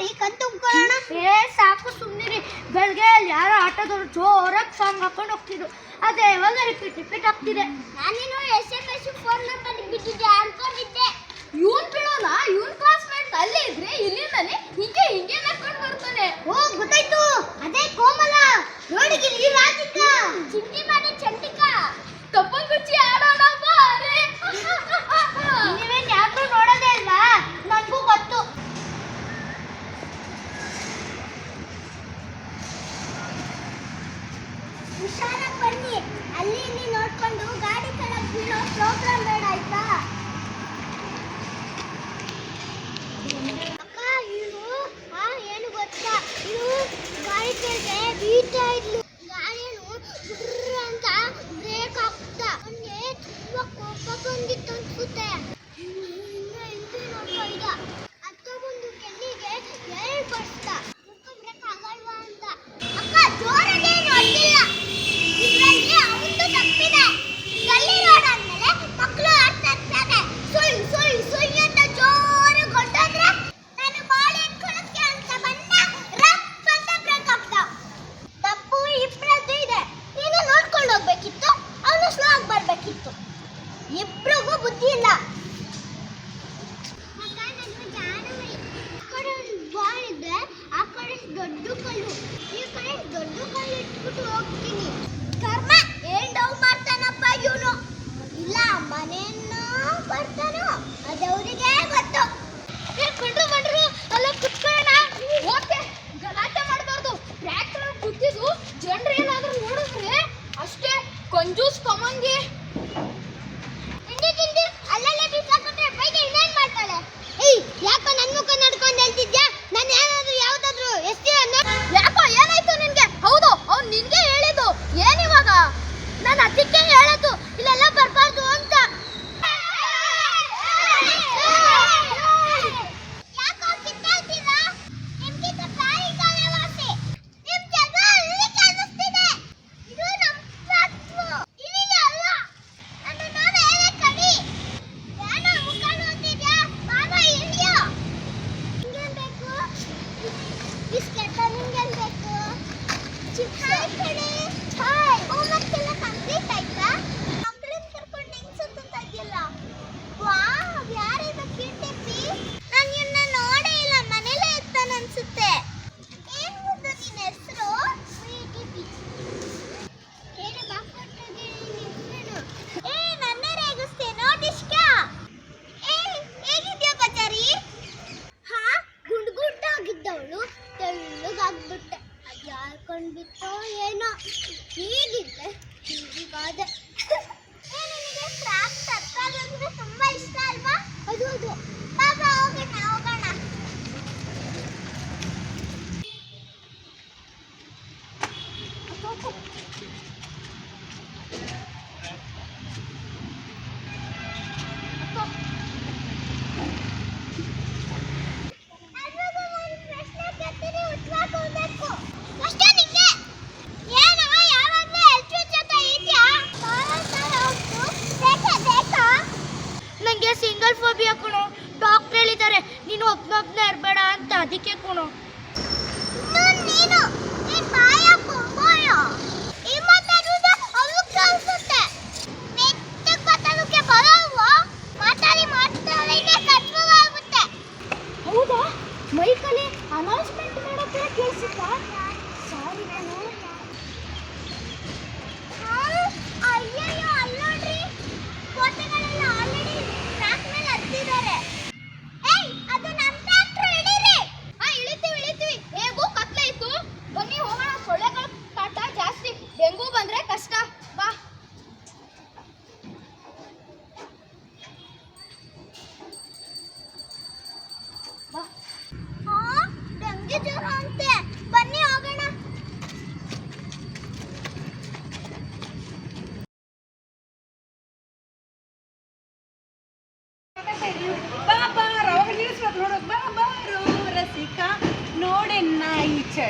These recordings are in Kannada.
ನೋಡಿ ಕಣ್ ತುಂಬ್ಕೊಳ್ಳೋಣ ಏ ಸಾಕು ಸುಮ್ಮನಿರಿ ಬೆಳಗ್ಗೆ ಅಲ್ಲಿ ಯಾರೋ ಆಟೋದವ್ರು ಜೋರಾಗಿ ಸಾಂಗ್ ಹಾಕೊಂಡು ಹೋಗ್ತಿದ್ರು. ಅದೇ ಇವಾಗ ರಿಪೀಟ್ ರಿಪೀಟ್ ಆಗ್ತಿದೆ. ನಾನೇನು S M S phone number ಬಿಟ್ಟಿದ್ದೆ ಅನ್ಕೊಂಡಿದ್ದೆ ಇವನ್ ಬಿಡೋಲ್ಲ ಇವನ್ ಕ್ಲಾಸ್ ಮೇಟ್ ಅಲ್ಲಿ ಇದ್ರೆ ಇಲ್ಲಿಂದಾನೆ ಹಿಂಗೆ ಹಿಂಗೆ ನಕ್ಕೊಂಡು ಬರ್ತಾನೆ. ಓ ಗೊತ್ತಾಯ್ತು. ಅದೇ ಕೋಮಲ. ನೋಡಿ ಇಲ್ಲಿ ರಾಧಿಕಾ ಬುದ್ಧಿ ಇಲ್ಲ ಆ ಕಡೆ ದೊಡ್ಡ ಕಲ್ಲು ಈ ಕಡೆ ದೊಡ್ಡ ಕಲ್ಲು ಇಟ್ಬಿಟ್ಟು ಹೋಗ್ತೀವಿ Oh.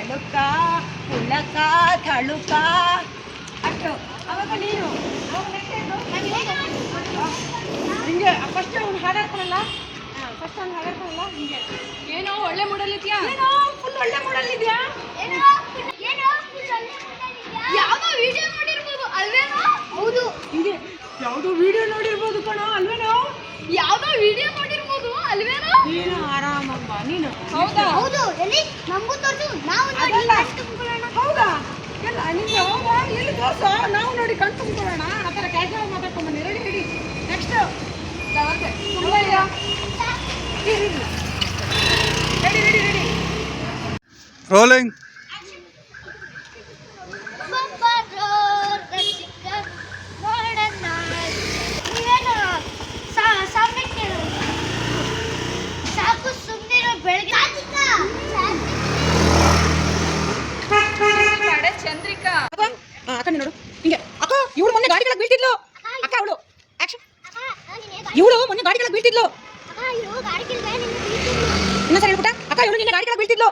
ಬೆಳುಕ ಉಳಕ ಥಳುಕ ಅಷ್ಟು. ಅವಾಗ ನೀನು. ಹಿಂಗೆ ಫಸ್ಟ್ ಅವ್ನು ಹಾಡಾಡ್ಕೊಳಲ್ಲ ಫಸ್ಟ್ ಅವ್ನು ಹಾಡಾಡ್ಕೊಳಲ್ಲ ಹಿಂಗೆ. ಏನೋ ಒಳ್ಳೆ ಮೂಡಲ್ ಇದೆಯಾ? ಏನೋ ಫುಲ್ ಒಳ್ಳೆ ಮೂಡಲ್ ಇದೆಯಾ? ಯಾವುದೋ ವಿಡಿಯೋ ನೋಡಿರ್ಬೋದು ಅಲ್ವೇನೋ? ಹೌದು. ಹಿಂಗೆ ಯಾವುದೋ ವಿಡಿಯೋ ನೋಡಿರ್ಬೋದು ಕಣ ಅಲ್ವೇನೋ? ಯಾವುದೋ ವಿಡಿಯೋ ನೋಡಿರ್ಬೋದು ಅಲ್ವೇನೋ? ನೀನು? ಹೌದಾ? ಹೌದು. ಎಲ್ಲಿ? ನಮಗೂ ತೋರ್ಸು. ನಾವು ನೋಡಿ. ಹೌದಾ? ಎಲ್ಲ ನಿಂಗೆ ಹೌದಾ? ಎಲ್ಲಿ ತೋರ್ಸು? ನಾವು ನೋಡಿ ಕಣ್ ತುಂಬ್ಕೊಳ್ಳೋಣ. ಆ ಥರ casual ಮಾತಾಡ್ಕೊಂಬನ್ನಿ. Ready ready next ready ready ready rolling ಬಬ್ಬಾರೋ ರಸಿಕ ನೋಡಣ್ಣ. ನೀವೇನು ಸಾ- ಸಾಮ್ಯ ಕೇಳು. ಸಾಕು ಸುಮ್ಮನಿರೋ ಬೆಳಗ್ಗೆ ಕಡೆ ಚಂದ್ರಿಕಾ ಅಕ್ಕ ಆ, ಅಕ್ಕ ನೀನ್ ನೋಡು ಹಿಂಗೆ ಅಕ್ಕ ಇವಳು ಮೊನ್ನೆ ಗಾಡಿ ಕೆಳಗೆ ಬೀಳ್ತಿದ್ಲು ಅಕ್ಕ ಅವಳು ಆಕ್ಷನ್ ಇವಳು ಮೊನ್ನೆ ಗಾಡಿ ಕೆಳಗೆ ಬೀಳ್ತಿದ್ಲು ಇನ್ನೊಂದ್ಸರಿ ಹೇಳ್ಬಿಟ್ಟ ಅಕ್ಕ ಇವಳು ನಿನ್ನೆ ಗಾಡಿ ಕೆಳಗೆ ಬೀಳ್ತಿದ್ಲು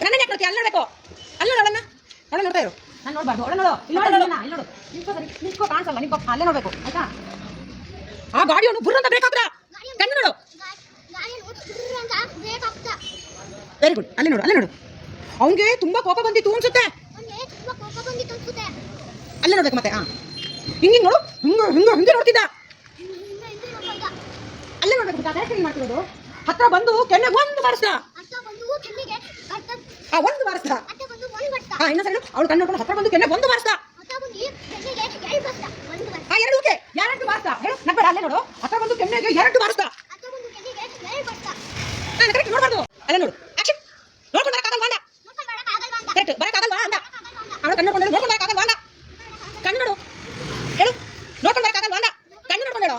ನನ್ನ ಯಾಕೆ ನೋಡ್ತೀಯ ಅಲ್ಲಿ ನೋಡ್ಬೇಕು ಅಲ್ಲಿ ನೋಡು ಅವಳನ್ನ ಅವಳ ನೋಡ್ತಾ ಇರು ನಾನು ನೋಡ್ಬಾರ್ದು ಅವಳ ನೋಡು ಇಲ್ಲಿ ನೋಡು ಇಲ್ಲಿ ಇಲ್ಲಿ ನೋಡು ನಿಂತ್ಕೋ ಕಾಣಿಸಲ್ಲ ಅಲ್ಲೇ ನೋಡ್ಬೇಕು. ಆಯ್ತಾ? ಆ ಗಾಡಿಯನ್ನು ಬುರ್ರ ಅಂತ ಬೇಕಾದ್ರ ಕಣ್ಣು ನೋಡು. ವೆರಿ ಗುಡ್ ಅಲ್ಲೇ ನೋಡು ಅಲ್ಲೇ ನೋಡು. ಅವನಿಗೆ ತುಂಬಾ ಕೋಪ ಬಂದಿತ್ತು ಅನ್ಸುತ್ತೆ. ಅಲ್ಲೇ ನೋಡ್ಬೇಕು ಮತ್ತೆ ಹಾ ಹಿಂಗೆ ನೋಡು. ಹಿಂಗ ಹಿಂಗ ಹಿಂಗೆ ನೋಡ್ತಿದ್ದ. ಅಲ್ಲೇ ನೋಡ್ಬೇಕು ಡೈರೆಕ್ಟ್ ಏನು ಮಾಡ್ತಿರೋದು? ಹತ್ರ ಬಂದು ಕೆನ್ನೆ ಒಂದು ಬಾರಿಸ್ದ. ಆ ಒಂದು ಬಾರಿಸ್ದ. ಹಾ ಇನ್ನೊಂದ್ಸರಿ ಅವಳು ಕಣ್ಣು ಹತ್ರ ಬಂದು ಕೆನ್ನೆ ಒಂದು ಬಾರಿಸ್ದ ಹಾ ಎರಡು ಓಕೆ ಎರಡು ಬಾರಿಸ್ದ ಹೇಳು ನಗ್ಬೇಡ ಅಲ್ಲೇ ನೋಡು ಅಕ್ಕ ಬಂದು ಕೆನ್ನೆಗೆ ಎರಡು ಬಾರಿಸ್ದ ಕರೆಕ್ಟ್ ನೋಡ್ಬಾರ್ದು ಅಲ್ಲೇ ನೋಡು ಆಕ್ಷನ್ ನೋಡ್ಕೊಂಡು ಬರಕ್ಕಾಗಲ್ವಾ ಅಂದ ಕರೆಕ್ಟ್ ಬರಕ್ಕಾಗಲ್ವಾ ಅಂದ ಅವಳು ಕಣ್ಣು ನೋಡ್ಕೊಂಡು ನೋಡ್ಕೊಂಡು ಬರಕ್ಕಾಗಲ್ವಾ ಅಂದ ಕಣ್ಣು ನೋಡು ಹೇಳು ನೋಡ್ಕೊಂಡು ಬರಕ್ಕಾಗಲ್ವಾ ಅಂದ ಕಣ್ಣು ನೋಡ್ಕೊಂಡು ಹೇಳು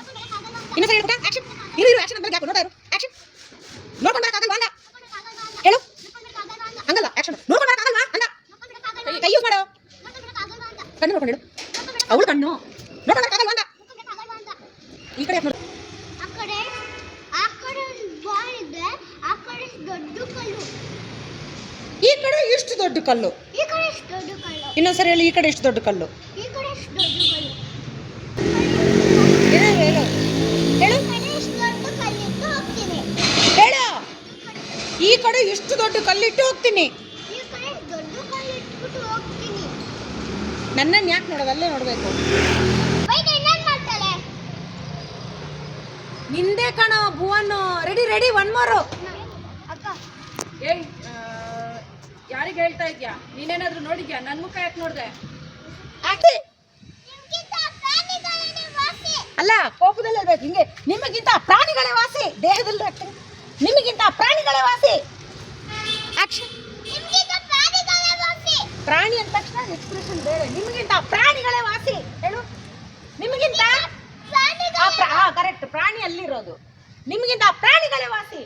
ಇನ್ನೊಂದ್ಸರಿ ಹೇಳ್ಬಿಟ್ಟ ಆಕ್ಷನ್ ಇರು ಇರು ಆಕ್ಷನ್ ಅಂತ ಯಾಕೆ ನೋಡ್ತಾ ಇರು ಆಕ್ಷನ್ ನೋಡ್ಕೊಂಡು ಹೇಳು ಹಂಗಲ್ಲ ಆಕ್ಷನ್ ನೋಡ್ಕೊಂಡು ಬರಕ್ಕಾಗಲ್ವಾ ಅಂದ ಕೈ- ಕೈ ಯೂಸ್ ಮಾಡು ಕಣ್ಣು ನೋಡ್ಕೊಂಡು ಹೇಳು ಅವಳು ಕಣ್ಣು ನೋಡ್ಕೊಂಡು ಅಂದ ಈ ಕಡೆ ಯಾಕೆ ನೋಡು ಆ ಕಡೆ ಆ ಕಡೆ ಒಂದು ಬಾಲ್ ಇದೆ ಆ ಕಡೆ ದೊಡ್ಡ ಕಲ್ಲು ಈ ಕಡೆ ಇಷ್ಟು ದೊಡ್ಡ ಕಲ್ಲು. ಇನ್ನೊಂದ್ಸರಿ ಹೇಳಿ ಈ ಕಡೆ ಇಷ್ಟು ದೊಡ್ಡ ಕಲ್ಲು. ಈ ಕಡೆ ಎಷ್ಟು ದೊಡ್ಡ ಕಲ್ಲು. ಹೇಳು ಈ ಕಡೆ ಎಷ್ಟು ದೊಡ್ಡ ಕಲ್ಲಿಟ್ಟು ಹೋಗ್ತೀನಿ. ನನ್ನನ್ನು ಯಾಕೆ ನೋಡೋದು? ಅಲ್ಲೇ ನೋಡಬೇಕು. ನಿಂದೇ ಕಣ Bhuvan ready ready one more ಏಯ್ ಯಾರಿಗೆ ಹೇಳ್ತಾ ಇದ್ಯಾ? ನೀನೇನಾದ್ರೂ ನೋಡಿದ್ಯಾ? ನನ್ನ ಮುಖ ಯಾಕೆ ನೋಡಿದೆ? ಅಲ್ಲ ಕೋಪದಲ್ಲಿ ಹೇಳ್ಬೇಕು ಹಿಂಗೆ ನಿಮಗಿಂತ ಪ್ರಾಣಿಗಳೇ ವಾಸಿ. ದೇಹದಲ್ಲಿ ರಕ್ತ ನಿಮಗಿಂತ ಪ್ರಾಣಿಗಳೇ ವಾಸಿ. ಪ್ರಾಣಿ ಅಂದ ತಕ್ಷಣ ಎಕ್ಸ್ಪ್ರೆಷನ್ ಬೇರೆ. ನಿಮಗಿಂತ ಪ್ರಾಣಿಗಳೇ ವಾಸಿ. ಹೇಳು. ನಿಮಗಿಂತ ಕರೆಕ್ಟ್ ಪ್ರಾಣಿ ಅಲ್ಲಿರೋದು. ನಿಮಗಿಂತ ಪ್ರಾಣಿಗಳೇ ವಾಸಿ.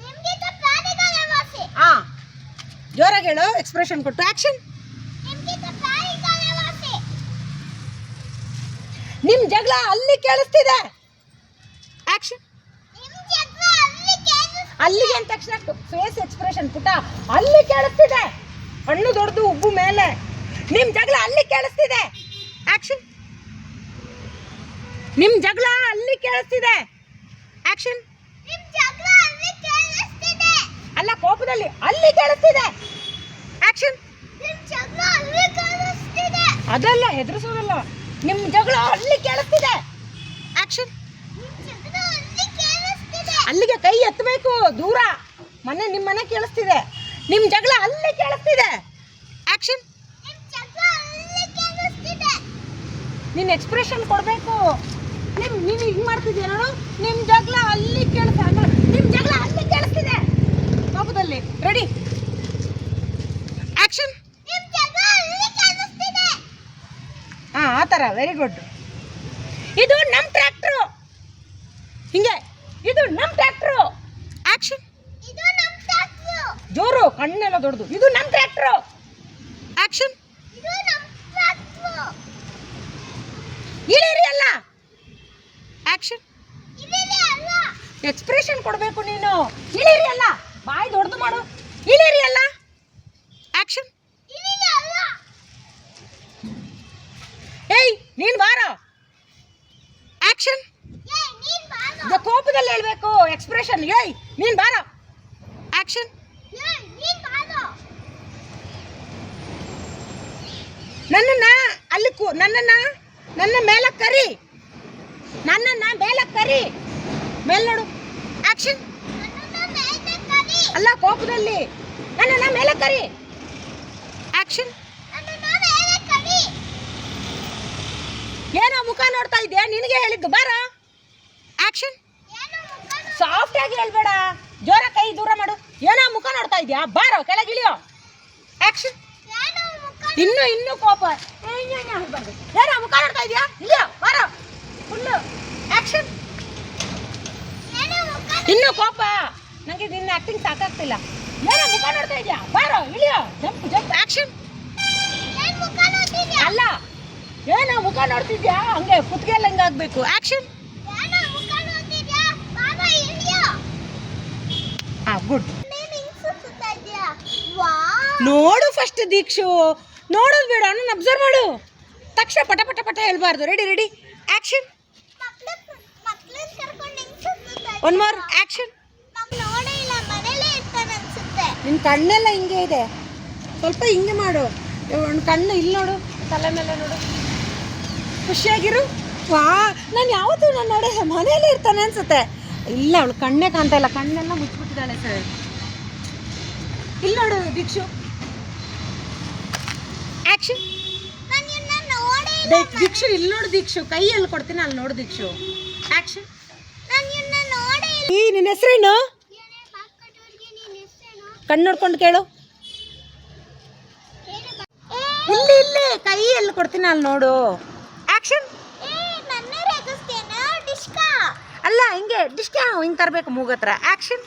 ನಿಮ್ಗಿಂತ ಪ್ರಾಣಿಗಳೇ ವಾಸಿ. ಹಾ. ಜೋರಾಗಿ ಹೇಳು ಎಕ್ಸ್ಪ್ರೆಷನ್ ಕೊಟ್ಟು. ಆಕ್ಷನ್ ನಿಮ್ಗಿಂತ ನಿಮ್ ಜಗಳ ಅಲ್ಲಿ ಕೇಳಿಸ್ತಿದೆ. ಕೇಳಿಸ್ ಅಲ್ಲಿಗೆ ಅಂದ ತಕ್ಷಣ ಫೇಸ್ ಎಕ್ಸ್ಪ್ರೆಷನ್ ಪುಟ ಅಲ್ಲಿ ಕೇಳಿಸ್ತಿದೆ. ಹಣ್ಣು ದೊಡ್ಡದು ಉಬ್ಬು ಮೇಲೆ. ನಿಮ್ ಜಗಳ ಅಲ್ಲಿ ಕೇಳಿಸ್ತಿದೆ. ಆಕ್ಷನ್ ನಿಮ್ ಜಗಳ ಅಲ್ಲಿ ಕೇಳಿಸ್ತಿದೆ. ಆಕ್ಷನ್ ನಿಮ್ ಜಗಳ ಅಲ್ಲಿ ಕೇಳಿಸ್ತಿದೆ ಅಲ್ಲ ಕೋಪದಲ್ಲಿ ಅಲ್ಲಿ ಕೇಳಿಸ್ತಿದೆ. ಆಕ್ಷನ್ ಅದಲ್ಲ ಹೆದರ್ಸೋದಲ್ಲ. ನಿಮ್ಮ ಜಗಳ ಅಲ್ಲಿ ಕೇಳಿಸ್ತಿದೆ. ಆಕ್ಷನ್ ಅಲ್ಲಿಗೆ ಕೈ ಎತ್ತಬೇಕು ದೂರ. ಮನೆ ನಿಮ್ಮ ಮನೆ ಕೇಳಿಸ್ತಿದೆ. ನಿಮ್ಮ ಜಗಳ ಅಲ್ಲಿ ಕೇಳಿಸ್ತಿದೆ. ಆಕ್ಷನ್ ನಿನ್ನ ಎಕ್ಸ್ಪ್ರೆಷನ್ ಕೊಡಬೇಕು. ನಿಮ್ ನೀನು ಹಿಂಗ್ ಮಾಡ್ತಿದ್ಯಾ ನೋಡು. ನಿಮ್ ಜಗಳ ಅಲ್ಲಿ ಕೇಳಿಸ್ತಾ ನಿಮ್ಮ ಜಗಳ ಕೋಪದಲ್ಲಿ ರೆಡಿ ಆಕ್ಷನ್ ಹಾ ಆ ಥರ ವೆರಿ ಗುಡ್ ಇದು ನಮ್ಮ ಟ್ರ್ಯಾಕ್ಟ್ರು ಹಿಂಗೆ. ಇದು ನಮ್ಮ ಟ್ರ್ಯಾಕ್ಟ್ರು ಆಕ್ಷನ್ ಜೋರು ಕಣ್ಣೆಲ್ಲ ದೊಡ್ಡದು ಇದು ನಮ್ಮ ಟ್ರ್ಯಾಕ್ಟ್ರು ಆಕ್ಷನ್ ಇದು ನಮ್ ಟ್ರ್ಯಾಕ್ಟರ್ ಇಳೀರಿ ಅಲ್ಲ ಆಕ್ಷನ್ ಇಲ್ಲಿದೆ ಅಲ್ಲ ಎಕ್ಸ್ಪ್ರೆಷನ್ ಕೊಡಬೇಕು ನೀನು ಇಳೀರಿ ಅಲ್ಲ ಬಾಯಿ ದೊಡ್ಡದು ಮಾಡು ಇಳೀರಿ ಅಲ್ಲ ಆಕ್ಷನ್ ನೀನ್ ಬಾರೋ ಆಕ್ಷನ್? ಕೋಪದಲ್ಲಿ ಹೇಳ್ಬೇಕು ಎಕ್ಸ್ಪ್ರೆಷನ್ ಏಯ್ ನೀನ್ ಬಾರೋ. ಆಕ್ಷನ್? ನನ್ನನ್ನ ಅಲ್ಲಿ ನನ್ನನ್ನ ನನ್ನ ಮೇಲೆ ಕರಿ. ನನ್ನನ್ನ ಮೇಲೆ ಕರಿ. ಮೇಲ್ ನೋಡು. ಆಕ್ಷನ್? ಅಲ್ಲ ಕೋಪದಲ್ಲಿ. ನನ್ನನ್ನ ಮೇಲೆ ಕರಿ. ಆಕ್ಷನ್ ನನ್ನನ್ನ ಮೇಲೆ ಕರಿ ಏನೋ ಮುಖ ನೋಡ್ತಾ ಇದೆಯಾ? ನಿನಗೆ ಹೇಳಿದ್ದು, ಬಾರ. ಆಕ್ಷನ್ ಸಾಫ್ಟ್ ಆಗಿ ಹೇಳ್ಬೇಡ. ಜೋರ ಕೈ ದೂರ ಮಾಡು. ಏನೋ ಮುಖ ನೋಡ್ತಾ ಇದೆಯಾ? ಬಾರೋ ಕೆಳಗಿಳಿಯೋ ಆಕ್ಷನ್ ಇನ್ನು ಇನ್ನು ಕೋಪ. ಏನೋ ಮುಖ ನೋಡ್ತಾ ಇದೆಯಾ? ಇಲ್ಲಿಯೋ ಬಾರೋ. ಫುಲ್ಲು ಆಕ್ಷನ್ ಇನ್ನು ಕೋಪ. ನನಗೆ ನಿನ್ನ ಆಕ್ಟಿಂಗ್ ಸಾಕಾಗ್ತಿಲ್ಲ. ಏನೋ ಮುಖ ನೋಡ್ತಾ ಇದೆಯಾ? ಬಾರೋ, ಇಳಿಯೋ. ಜಂಪ್ ಜಂಪ್ ಆಕ್ಷನ್ ಏನ್ ಮುಖ ನೋಡ್ತಿದ್ಯಾ ಅಲ್ಲ ಏನೋ ಮುಖ ನೋಡ್ತಿದ್ಯಾ? ಹಂಗೆ ಕುತ್ತಿಗೆಲ್ಲ ಹಿಂಗಾಗ್ಬೇಕು ಆಕ್ಷನ್ ಹಾ ಗುಡ್ ನೀನ್ ನೋಡು ಫಸ್ಟ್ ದೀಕ್ಷು. ನೋಡೋದು ಬೇಡ ಅಣ್ಣ ಅಬ್ಸರ್ವ್ ಮಾಡು. ತಕ್ಷಣ ಪಟ ಪಟ ಪಟ ಹೇಳ್ಬಾರ್ದು. Ready ready action one more action ನಿನ್ ನಿನ್ನ ಕಣ್ಣೆಲ್ಲ ಹಿಂಗೆ ಇದೆ. ಸ್ವಲ್ಪ ಹಿಂಗೆ ಮಾಡು. ಒಂದು ಕಣ್ಣು ಇಲ್ಲಿ ನೋಡು ತಲೆ ಮೇಲೆ ನೋಡು. ಖುಷಿಯಾಗಿರು? ವಾ ನಾನು ಯಾವತ್ತೂ ನನ್ನ ನೋಡೆ ಮನೆಯಲ್ಲೇ ಇರ್ತಾನೆ ಅನ್ಸುತ್ತೆ. ಇಲ್ಲ ಅವಳು ಕಣ್ಣೇ ಕಾಣ್ತಾ ಇಲ್ಲ. ಕಣ್ಣೆಲ್ಲ ಮುಚ್ಚಿಬಿಟ್ಟಿದ್ದಾಳೆ ಸರ್. ಇಲ್ಲಿ ನೋಡು ದೀಕ್ಷು. ಇಲ್ಲ ದೀಕ್ಷು ಇಲ್ಲಿ ನೋಡು ದೀಕ್ಷು. ಕೈಯಲ್ಲಿ ಕೊಡ್ತೀನಿ ಅಲ್ಲಿ ನೋಡು ದೀಕ್ಷು. ಇಲ್ಲ ಈ ನಿನ್ನ ಹೆಸರೇನು? ಕಣ್ಣು ನೋಡ್ಕೊಂಡು ಕೇಳು. ಇಲ್ಲಿ ಇಲ್ಲಿ ಕೈಯಲ್ಲಿ ಕೊಡ್ತೀನಿ ಅಲ್ಲಿ ನೋಡು. ಆಕ್ಷನ್? ಅಲ್ಲ ಹಿಂಗೆ ಡಿಸ್ಕ್ಯಾ ಹಿಂಗೆ ತರಬೇಕು ಮೂಗತ್ರ. ಆಕ್ಷನ್?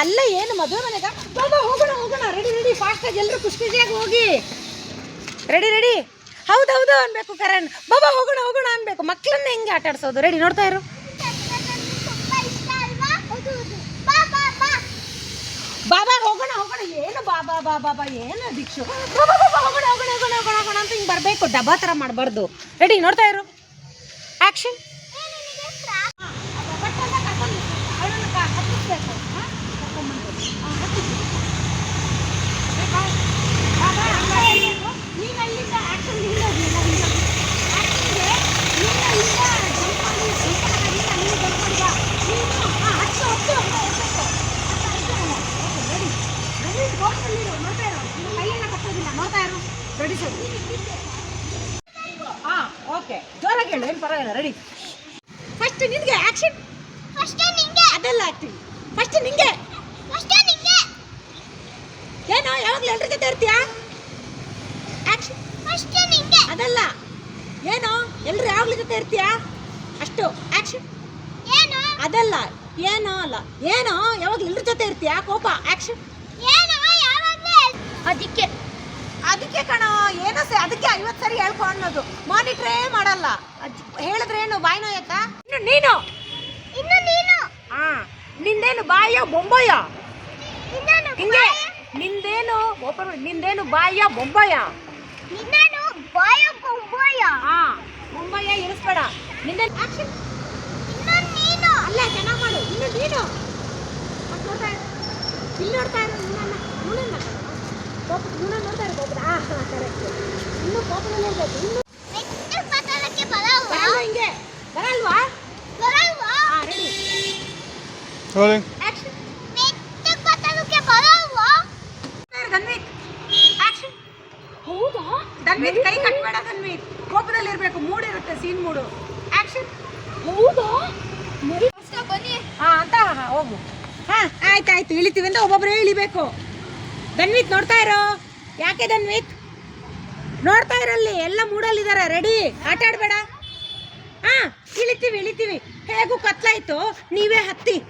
ಅಲ್ಲ ಏನು ಮದುವೆ ಮನೆಗ? ಬಾಬಾ ಹೋಗೋಣ ಹೋಗೋಣ. ರೆಡಿ ರೆಡಿ ಫಾಸ್ಟಾಗಿ ಎಲ್ಲರೂ ಖುಷಿ ಖುಷಿಯಾಗಿ ಹೋಗಿ. ರೆಡಿ ರೆಡಿ ಹೌದು ಹೌದು ಅನ್ಬೇಕು ಕರಣ್. ಬಾಬಾ ಹೋಗೋಣ ಹೋಗೋಣ ಅನ್ಬೇಕು. ಮಕ್ಕಳನ್ನ ಹೆಂಗೆ ಆಟಾಡ್ಸೋದು? ರೆಡಿ ನೋಡ್ತಾ ಇರು ನನಗೆ ತುಂಬಾ ಇಷ್ಟ ಅಲ್ವಾ ಹೌದು ಹೌದು ಬಾ ಬಾ ಬಾ ಬಾಬಾ ಹೋಗೋಣ ಹೋಗೋಣ ಏನು ಬಾಬಾ ಬಾ ಬಾಬಾ ಏನು ದೀಕ್ಷು ಬಾಬಾ ಹೋಗೋಣ ಹೋಗೋಣ ಹೋಗೋಣ ಅಂತ ಹಿಂಗೆ ಬರಬೇಕು, ಡಬ್ಬಾ ಥರ ಮಾಡಬಾರ್ದು. ರೆಡಿ ನೋಡ್ತಾ ಇರು. ಆಕ್ಷನ್ ಏ ನಿನಗೆ ಫ್ರಾಕ್ ಓಕೆ ಜೋರಾಗಿ ಹೇಳು ಏನು ಪರವಾಗಿಲ್ಲ ರೆಡಿ ಫಸ್ಟ್ ನಿನಗೆ ಆಕ್ಷನ್ ಫಸ್ಟ್ ನಿಂಗೆ ಅದೆಲ್ಲ ಆಕ್ಟಿಂಗ್ ಫಸ್ಟ್ ನಿಂಗೆ ಫಸ್ಟ್ ನಿಂಗೆ ಏನೋ ಯಾವಾಗಲೂ ಎಲ್ರ ಜೊತೆ ಇರ್ತೀಯಾ ಆಕ್ಷನ್ ಫಸ್ಟ್ ನಿಂಗೆ ಅದಲ್ಲ ಏನೋ ಇರ್ತೀಯಾ? ಅಷ್ಟು ಆಕ್ಷನ್ ಏನು? ಅದಲ್ಲ ಏನೋ ಅಲ್ಲ. ಏನೋ? ಯಾವಾಗ ಎಲ್ಲರ ಜೊತೆ ಇರ್ತೀಯಾ? ಕೋಪ ಆಕ್ಷನ್ ಏನು? ಯಾವಾಗ್ಲೂ ಅದಕ್ಕೆ ಅದಕ್ಕೆ ಕಣ ಏನೋ ಸರಿ ಅದಕ್ಕೆ ಐವತ್ತು ಸರಿ ಹೇಳ್ಕೊ ಅನ್ನೋದು. ಮಾನಿಟ್ರೇ ಮಾಡಲ್ಲ. ಅದ್ ಹೇಳಿದ್ರೆ ಏನು ಬಾಯ್ನೋ ನೋಯಕ್ಕ ಇನ್ನು ನೀನು? ಇನ್ನು ನೀನು? ಹಾ ನಿಂದೇನು ಬಾಯೋ ಬೊಂಬಯ್ಯ ಹಿಂಗೆ ನಿಂದೇನು ಓಪನ್ ಮಾಡಿ ನಿಂದೇನು ಬಾಯ ಬೊಂಬಯ್ಯ ನಿನ್ನನು ಬಾಯ ಬೊಂಬಾಯ ಹಾ ಬೊಂಬಯ್ಯ ಇರಿಸ್ಬೇಡ ನಿಂದೇನು ಆಕ್ಷನ್ ಇನ್ನು ನೀನು ಅಲ್ಲ ಚೆನ್ನಾಗಿ ಮಾಡು. ಇನ್ನು ನೀನು. ನೋಡ್ತಾ. ಇಲ್ಲಿ ನೋಡ್ತಾ ಇರು ಇರು ಆ ಹಾ ಕರೆಕ್ಟ್ ಇನ್ನು ಇರ್ಬೇಕು ಬರಲ್ಲ ಹಿಂಗೆ? ಬರಲ್ವಾ? ಬರಲ್ವಾ? ಹಾ ರೆಡಿ ಆಕ್ಷನ್ ಹೌದಾ? ಧನ್ವಿತ್ ಕೈ ಕಟ್ಬೇಡ ಧನ್ವಿತ್ ಕೋಪದಲ್ಲಿ ಇರಬೇಕು. ಮೂಡಿರುತ್ತೆ ಸೀನ್ ಮೂಡು. ಹಾ, ಅಂತ? ಹೋಗು. ಹಾ ಆಯ್ತು ಆಯ್ತು ಇಳಿತೀವಿ ಅಂತ ಒಬ್ಬೊಬ್ಬರೇ ಇಳಿಬೇಕು. ಧನ್ವಿತ್, ನೋಡ್ತಾ ಇರೋ? ಯಾಕೆ ಧನ್ವಿತ್? ನೋಡ್ತಾ ಇರಲ್ಲಿ, ಎಲ್ಲ ಮೂಡಲ್ಲಿದ್ದಾರೆ. ರೆಡಿ? ಆಟ ಆಡ್ಬೇಡ. ಹಾ, ಇಳಿತೀವಿ ಇಳಿತೀವಿ. ಹೇಗೂ ಕತ್ಲಾಯ್ತು? ನೀವೇ ಹತ್ತಿ.